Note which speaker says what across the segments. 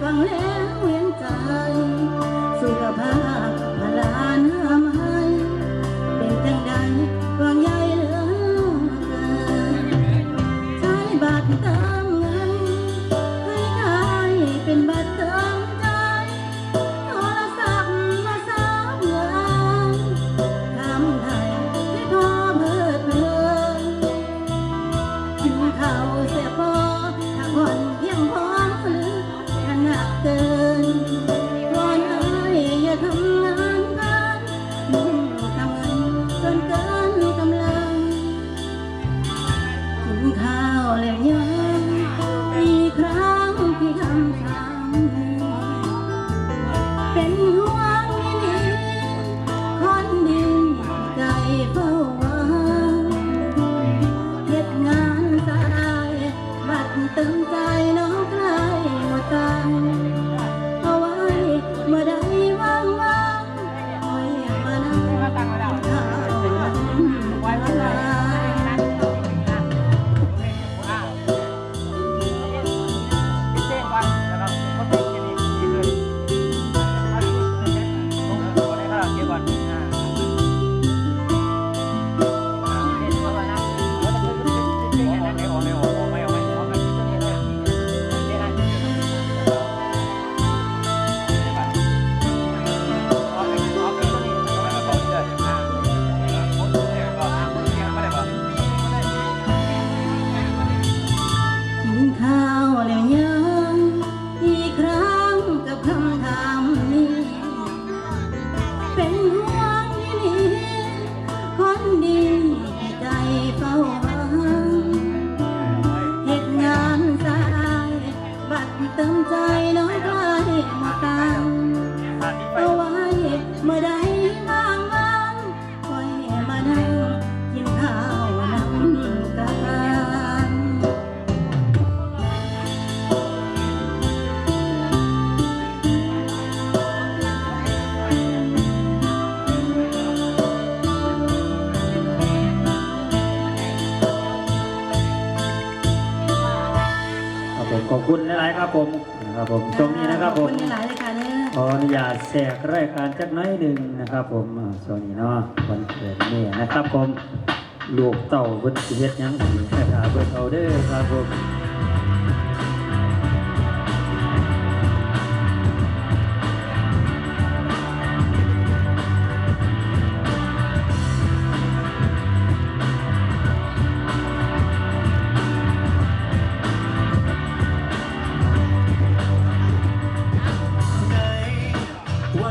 Speaker 1: ฟังแล้วเวียนใจ เฝ้าหังเหตุงานสายบัดเติมใจน้อง ค
Speaker 2: รับผมช่วงนี้นะครับผม
Speaker 1: ขอณหลายๆเลยค่ะเนี่ย
Speaker 2: ขออนุญาตแทรกรายการจักหน้อยหนึ่งนะครับ ผมอ่าช่วงนี้เนาะวันเกิดแม่นะครับผมลูกเต่าเพิ่นสิเฮ็ดหยังดีให้ถามเบิ่งเอาเด้อครับผม
Speaker 3: วั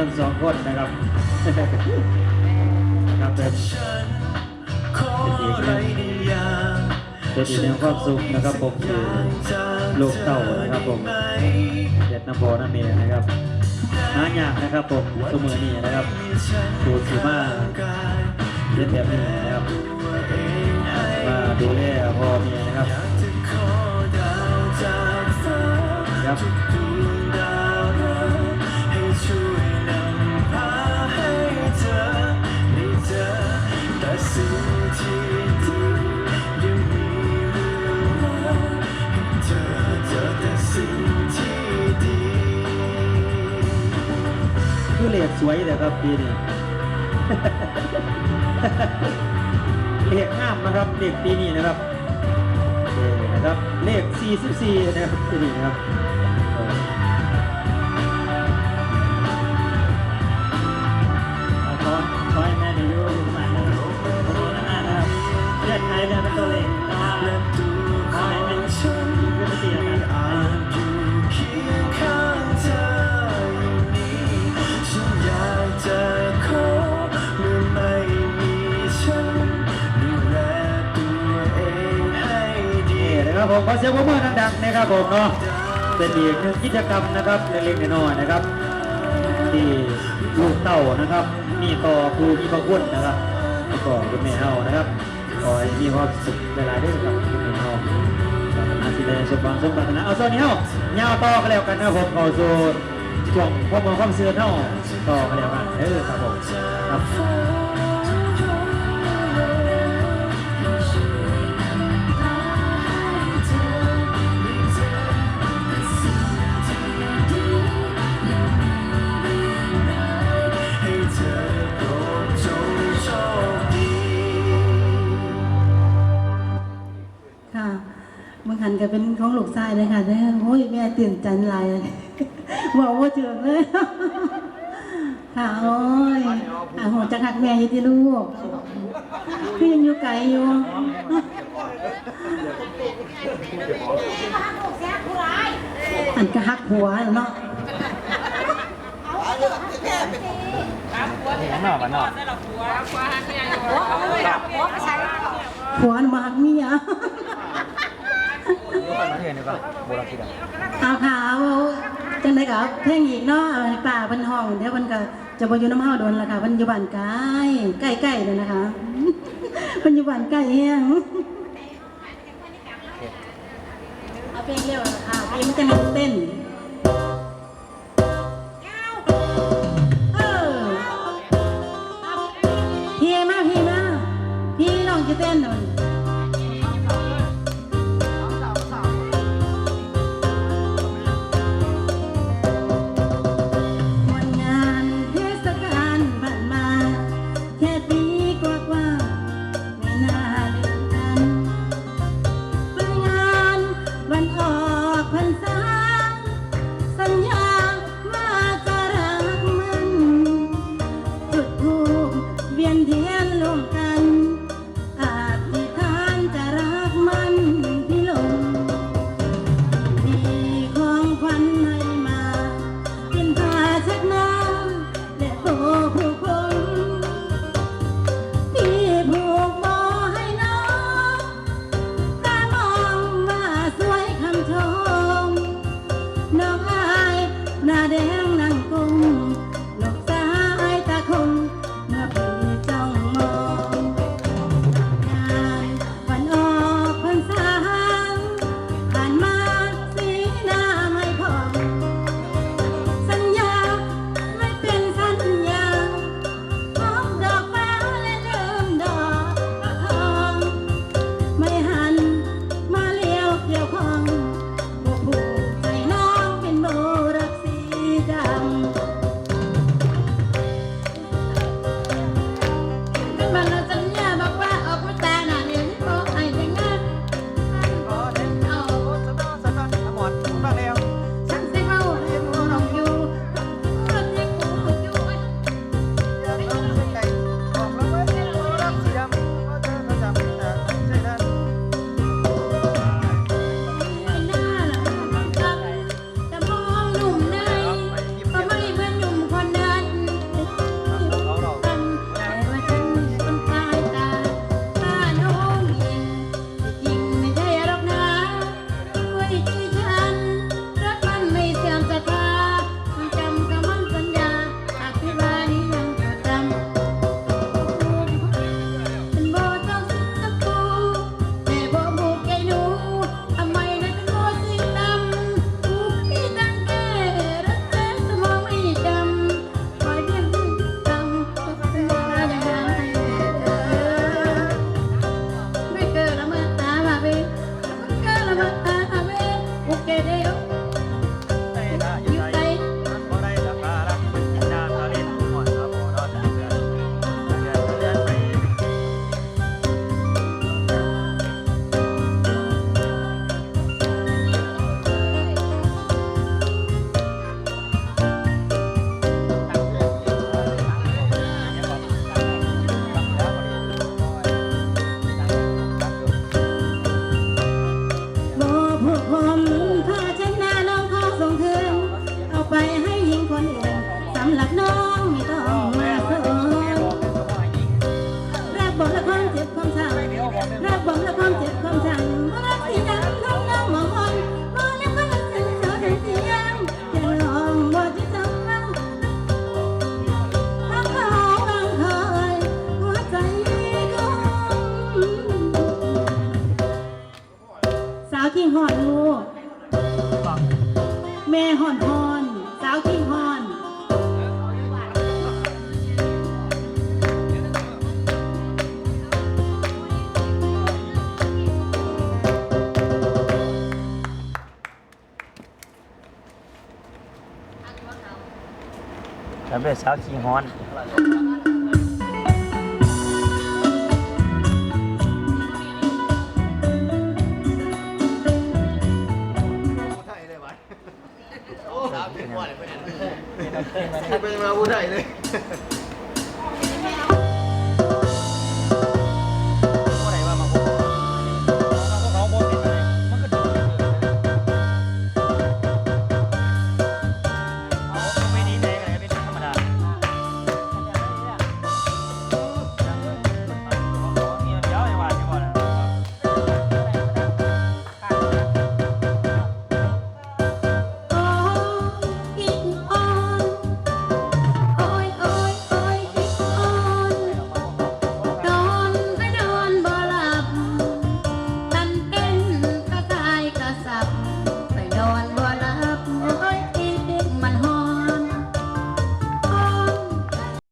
Speaker 3: ทั้งสอง
Speaker 2: คนนะครับครับเป็น
Speaker 3: ฉันขออะไรใน
Speaker 2: เป็นอีกหนึ่งความสุขนะครับผมที่ลูกเต่านะครับผมเด็ดน้ำพอน้ำเมนะครับหายากนะครับผมเสมอนี้นะครับดูสีมาเล่นแบบนี้นะครับมาดูแลพ่อเมียนะครับ
Speaker 3: อยากจะ
Speaker 2: ครับ ครับปีนี้ เลขห้ามนะครับ เลขปีนี้นะครับเออนะครับ เลข 44 นะครับปีนี้นะครับ ผมขอเสียงปรบมือดังๆนะครับผมเนาะเป็นอีกหนึ่งกิจกรรมนะครับเล็กๆน้อยๆนะครับที่ลูกเต้านะครับ มีต่อครูมีพระคุณนะครับแล้วก็คุณแม่เฮานะครับขอให้มีความสุขหลายๆด้กับคุณแม่เฮาอาสิได้สมหวังสมปรารถนาเอาส่วนนี้เฮายาวต่อกันแล้วกันนะครับผมข้าสู่ช่วงความมองความเสื่อเฮาต่อกันแล้วกันเออครับผมครับ
Speaker 1: ก็เป็นของลูกชายเลยค่ะเด้อโอ้ยแม่ตื่นใจหลายเลยบอกว่าเจืองเลยค่ะโอ้ยอะหัวจะหักแม่อยู่ที่ลูกพี่ยังอยู่ไกลอยู่อันก็หักหัวเนาะผัวน่ะมาหักเมียเอาขาว เอาขาวจังไดกับเพลงอีกเนาะป่าเพิ่นห้องเดี๋ยวเพิ่นก็จะบ่อยู่น้ำเฮาโดนละค่ะเพิ่นยูบ้านไก่ไก่ไก่เลยนะคะเพิ่นยูบ้านไก่เฮีงเอาเพลงเร็วค่ะเพลงมันจะมีเต้นเออพี่มาพี่มาพี่น้องจะเต้นหน่อย สำเป็นสาวขี้ฮอนผู้ไทยเลยวะสามเป็นนเลยเพื่อเป็นมาผู้ไทย
Speaker 3: เลย